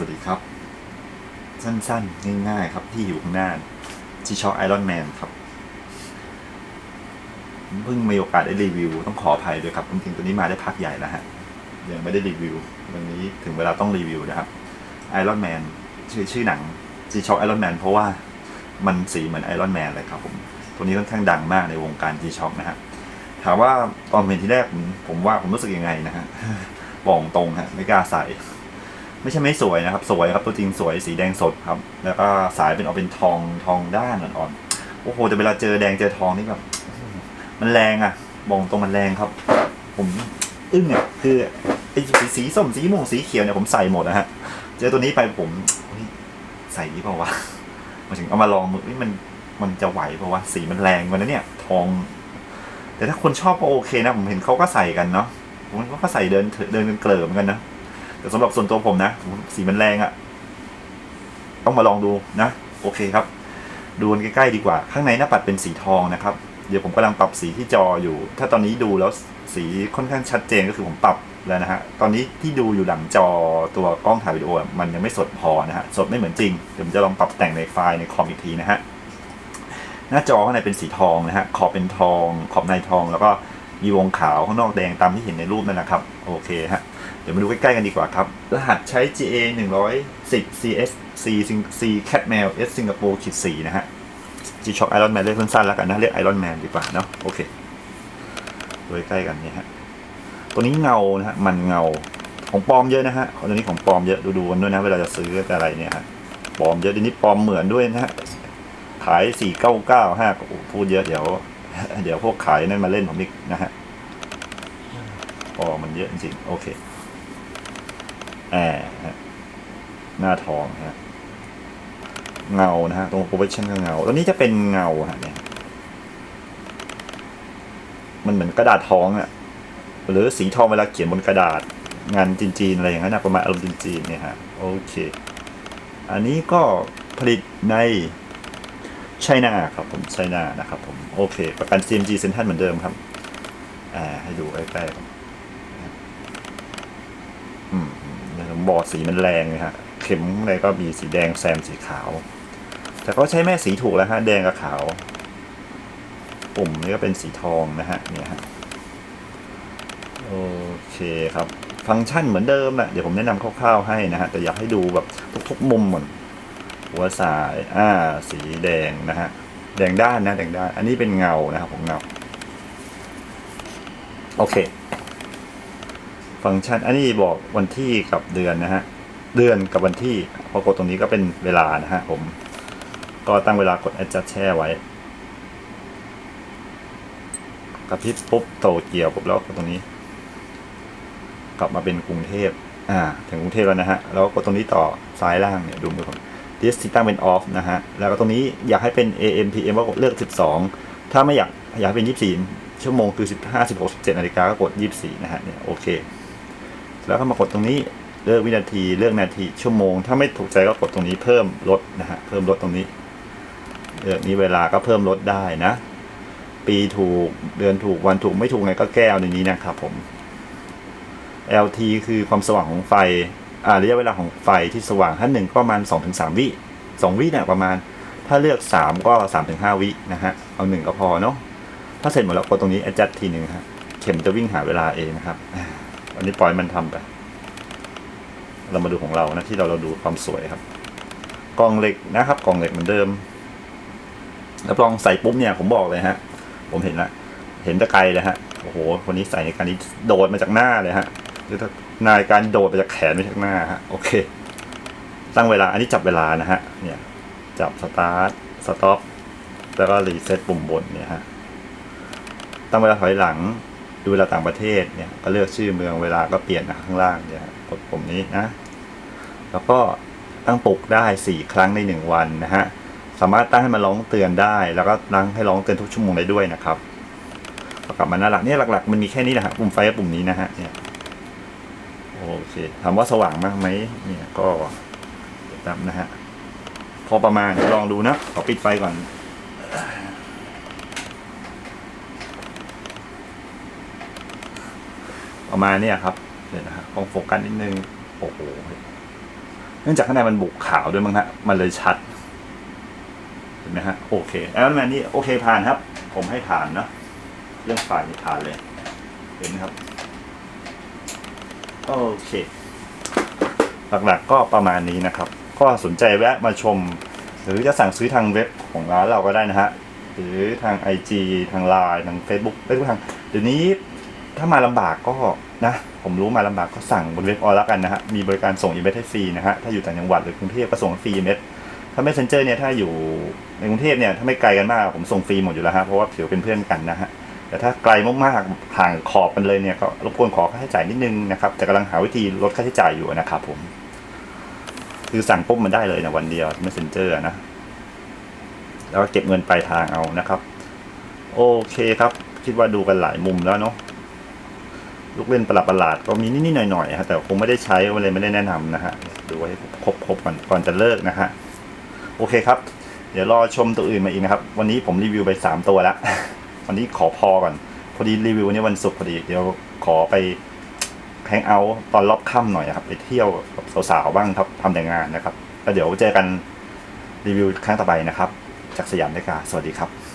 วัสดีครับ สั้นๆ ง่ายๆ ครับที่อยู่ข้างหน้าจีช็อคไอรอนแมนครับเพิ่งมีโอกาสได้รีวิว ต้องขออภัยด้วยครับจริงๆตัวนี้มาได้พักใหญ่แล้วฮะ ยังไม่ได้รีวิว วันนี้ถึงเวลาต้องรีวิวนะครับไอรอนแมนชื่อชื่อหนังจีช็อคไอรอนแมนเพราะว่ามันสีเหมือนไอรอนแมนเลยครับผมตัวนี้ค่อนข้างดังมากในวงการจีช็อคนะฮะถามว่าตอนเห็นที่แรกผมผมว่าผมรู้สึกยังไงนะฮะบอกตรงฮะไม่กล้าใส่ ไม่ใช่ไม่สวยนะครับ สวยครับตัวจริงสวยสีแดงสดครับ แล้วก็สายเป็นออกเป็นทองทองด้านอ่อนๆโอ้โหแต่เวลาเจอแดงเจอทองนี่แบบ มันแรงอะบอกตรงมันแรงครับ ผมอึ้งอะคือไอ้สีสีส้มสีม่วงสีเขียวเนี่ยผมใส่หมดนะฮะ เจอตัวนี้ไปผมใส่ดีเปล่าวะมาถึงเอามาลองมือมันมันจะไหวเปล่าวะสีมันแรงกว่านั้นเนี่ย ทอง แต่ถ้าคนชอบก็โอเคนะ ผมเห็นเขาก็ใส่กันเนาะผมว่าเขาก็ใส่เดินเดินกันเกลิมเหมือนกันนะ แต่สำหรับส่วนตัวผมนะ สีมันแรงอะ่ะ ต้องมาลองดูนะ โอเคครับ ดูกันใกล้ๆดีกว่า ข้างในหน้าปัดเป็นสีทองนะครับ เดี๋ยวผมกำลังปรับสีที่จออยู่ ถ้าตอนนี้ดูแล้วสีค่อนข้างชัดเจนก็คือผมปรับแล้วนะฮะ ตอนนี้ที่ดูอยู่หลังจอตัวกล้องถ่ายวิดีโอมันยังไม่สดพอนะฮะ สดไม่เหมือนจริง เดี๋ยวผมจะลองปรับแต่งในไฟล์ในคอมอีกทีนะฮะ หน้าจอข้างในเป็นสีทองนะฮะ ขอบเป็นทอง ขอบในทอง แล้วก็มีวงขาวข้างนอกแดงตามที่เห็นในรูปนั่นนะครับ โอเคฮะ ดี๋ยวมาดูใกล้ๆกันดีกว่าครับ รหัสใช้ GA 110 CS C C Catmail S Singapore ขีด4นะฮะ G Shock Iron Man เรียกสั้นๆแล้วกันนะ เรียก Iron Man ดีกว่าเนาะโอเคดูใกล้ๆกันเนี่ยฮะ ตัวนี้เงานะฮะ มันเงาของปลอมเยอะนะฮะตัวนี้ของปลอมเยอะดูๆกันด้วยนะเวลาจะซื้ออะไรเนี่ยฮะปลอมเยอะทีนี้ปลอมเหมือนด้วยนะฮะขาย499 5พูดเยอะเดี๋ยว เดี๋ยวพวกขายนั่นมาเล่นผมอีกนะฮะปลอมมันเยอะจริงๆโอเค แอร์ฮะหน้าทองฮะเงานะฮะตรงโปรเฟชชั่นก็เงาตัวนี้จะเป็นเงาฮะเนี่ยมันเหมือนกระดาษทองอะ่ะหรือสีทองเวลาเขียนบนกระดาษงานจีนๆอะไรอย่างนั้นนะประมาณอารมณ์จีนๆเนี่ยฮะโอเค อันนี้ก็ผลิตในไชน่าครับผมไชน่านะครับผมโอเค ประกัน CMG เซ็นทรัลเหมือนเดิมครับอ่าให้ดูใกล้ๆอืม บอกสีมันแรงเลยฮะ เข็มอะไรก็มีสีแดงแซมสีขาว แต่ก็ใช้แม่สีถูกแล้วฮะ แดงกับขาว ปุ่มนี่ก็เป็นสีทองนะฮะ เนี่ยฮะ โอเคครับ ฟังก์ชันเหมือนเดิมแหละ เดี๋ยวผมแนะนำคร่าวๆให้นะฮะ แต่อยากให้ดูแบบทุกๆมุมเหมือนหัวสาย อ่า สีแดงนะฮะ แดงด้านนะ แดงด้าน อันนี้เป็นเงานะครับผมเงา โอเค ฟังก์ชัน อันนี้บอกวันที่กับเดือนนะฮะ เดือนกับวันที่ พอกดตรงนี้ก็เป็นเวลานะฮะผม ก็ตั้งเวลากด adjust แช่ไว้ กระพริบปุ๊บโตเกี่ยวปุ๊บแล้วกดตรงนี้ กลับมาเป็นกรุงเทพ อ่า ถึงกรุงเทพแล้วนะฮะ แล้วกดตรงนี้ต่อซ้ายล่างเนี่ยดูมือผม this ที่ตั้งเป็น off นะฮะ แล้วก็ตรงนี้อยากให้เป็น AM PM ก็กดเลือก 12 ถ้าไม่อยากอยากให้เป็น 24 ชั่วโมงคือ 15 16 17นาฬิกาก็กด 24 นะฮะ เนี่ยโอเค แล้วก็มากดตรงนี้เลือกวินาทีเลือกนาทีชั่วโมง ถ้าไม่ถูกใจก็กดตรงนี้เพิ่มลดนะฮะเพิ่มลดตรงนี้เลือกนี้เวลาก็เพิ่มลดได้นะ ปีถูกเดือนถูกวันถูกไม่ถูกไงก็แก้เอาในนี้นะครับผม LT คือความสว่างของไฟอ่าระยะเวลาของไฟที่สว่างถ้านหนึ่งก็ประมาณ 2-3ถึงวิ2วิเนี่ยประมาณ ถ้าเลือก 3 ก็ 3-5ถึงวินะฮะ เอาหนึ่งก็พอเนาะถ้าเสร็จหมดแล้วกดตรงนี้ adjust ทีหนึ่งครับเข็มจะวิ่งหาเวลาเองนะครับ อันนี้ปล่อยมันทำไป เรามาดูของเรานะที่เราเราดูความสวยครับกล่องเหล็กนะครับกล่องเหล็กเหมือนเดิมรับรองใส่ปุ๊บเนี่ยผมบอกเลยฮะ ผมเห็นละเห็นตะไกลเลยฮะโอ้โหคนนี้ใส่ในการนี้โดดมาจากหน้าเลยฮะหรือถ้านายการโดดมาจากแขนมาจากหน้าฮะโอเค ตั้งเวลาอันนี้จับเวลานะฮะเนี่ยจับสตาร์ทสต็อปแล้วก็รีเซ็ตปุ่มบนเนี่ยฮะตั้งเวลาถอยหลัง ดูเวลาต่างประเทศเนี่ยก็เลือกชื่อเมืองเวลาก็เปลี่ยนนะข้างล่างเนี่ยกดปุ่มนี้นะ แล้วก็ตั้งปลุกได้สี่ครั้งในหนึ่งวันนะฮะสามารถตั้งให้มันร้องเตือนได้ แล้วก็ตั้งให้ร้องเตือนทุกชั่วโมงได้ด้วยนะครับกลับมาหน้าหลักเนี่ยหลักๆมันมีแค่นี้แหละฮะปุ่มไฟกับปุ่มนี้นะฮะเนี่ยโอเคถามว่าสว่างมากไหมเนี่ยก็ตามนะฮะพอประมาณลองดูนะขอปิดไฟก่อน ประมาณเนี่ยครับเดี๋ยวนะฮะลองโฟกัสนิดนึงโอ้โหเนื่องจากข้างในมันบุกขาวด้วยมั้งฮะมันเลยชัดเห็นไหมฮะโอเคแอลแมนนี่โอเคผ่านครับ ผมให้ผ่านเนอะเรื่องไฟนี่ผ่านเลย เห็นไหมครับโอเคหลักๆก็ประมาณนี้นะครับ ก็สนใจแวะมาชม หรือจะสั่งซื้อทางเว็บของร้านเราก็ได้นะฮะ หรือทาง IG ทาง Line ทาง Facebook ได้ทุกทาง เดี๋ยวนี้ ถ้ามาลำบากก็นะ ผมรู้มาลำบากก็สั่งบนเว็บออนแล้วกันนะฮะ มีบริการส่งอีเมลให้ฟรีนะฮะ ถ้าอยู่ต่างจังหวัดหรือกรุงเทพก็ส่งฟรีอีเมลถ้าไม่เซนเจอร์เนี่ยถ้าอยู่ในกรุงเทพเนี่ยถ้าไม่ไกลกันมากผมส่งฟรีหมดอยู่แล้วฮะ เพราะว่าถือเป็นเพื่อนกันนะฮะ แต่ถ้าไกลมากๆห่างขอบกันเลยเนี่ยก็รบกวนขอค่าใช้จ่ายนิดนึงนะครับแต่กำลังหาวิธีลดค่าใช้จ่ายอยู่นะครับผม คือสั่งปุ๊บมันได้เลยนะวันเดียว messenger นะ แล้วก็เก็บเงินปลายทางเอานะครับ โอเคครับ คิดว่าดูกันหลายมุมแล้วเนาะ ลูกเล่นประหลาดๆก็มีนิดๆหน่อยๆฮะแต่คงไม่ได้ใช้ก็เลยไม่ได้แนะนำนะฮะดูให้ครบๆก่อนก่อนจะเลิกนะฮะโอเคครับ เดี๋ยวรอชมตัวอื่นมาอีกนะครับ วันนี้ผมรีวิวไปสามตัวแล้ววันนี้ขอพอก่อน พอดีรีวิววันนี้วันศุกร์พอดีเดี๋ยวขอไปแฮงเอาท์ตอนรอบค่ำหน่อยครับ ไปเที่ยวกับสาวๆบ้างครับทำแต่งานนะครับแล้วเดี๋ยวเจอกันรีวิวครั้งต่อไปนะครับ จากสยามนาฬิกาสวัสดีครับ